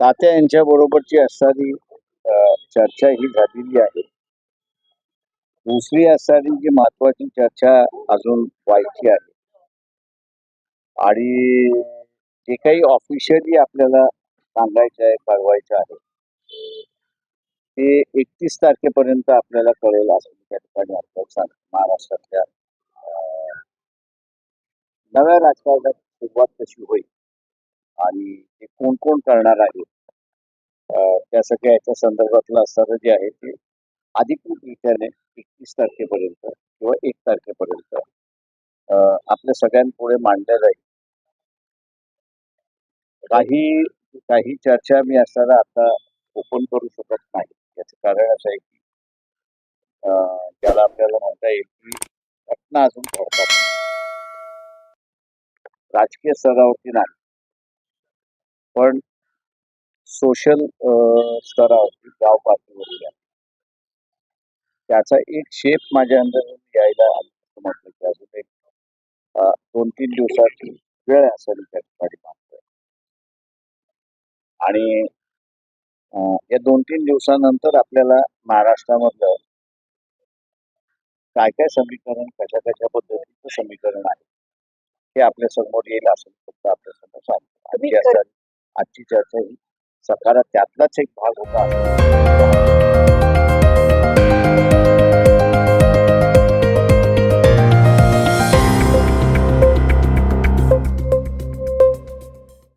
तात्या यांच्या बरोबरची असणारी चर्चा ही झालेली आहे. दुसरी असणारी जी महत्वाची चर्चा अजून व्हायची आहे. आणि जे काही ऑफिशियली आपल्याला सांगायचं आहे कळवायचं आहे ते एकतीस तारखेपर्यंत आपल्याला कळेल असं त्या ठिकाणी आपल्याला सांग महाराष्ट्रातल्या नव्या राजकारणाची सुरुवात कशी होईल. आणि ते कोण कोण करणार आहे? त्या सगळ्या याच्या संदर्भातलं असणारं जे आहे ते अधिकृतरित्याने एकतीस तारखेपर्यंत किंवा एक तारखेपर्यंत आपल्या सगळ्यांपुढे मांडलं जाईल. काही काही चर्चा मी असताना आता ओपन करू शकत नाही. याचं कारण असं आहे की ज्याला आपल्याला म्हणता येईल की घटना अजून घडतात. राजकीय स्तरावरती नाही. पण सोशल स्तरावरती गाव पातळीवरती आहे. त्याचा एक शेप माझ्या अंदर यायला म्हटलं की अजून एक दोन तीन दिवसाची वेळ असेल त्या ठिकाणी मागतोय आणि या दोन तीन दिवसानंतर आपल्याला महाराष्ट्रामधलं काय काय समीकरण कशा कशा पद्धतीचं समीकरण आहे हे आपल्यासमोर येईल असं फक्त आपल्यासमोर सांगतो आजची चर्चा- ही सकारात त्यातलाच एक भाग होता.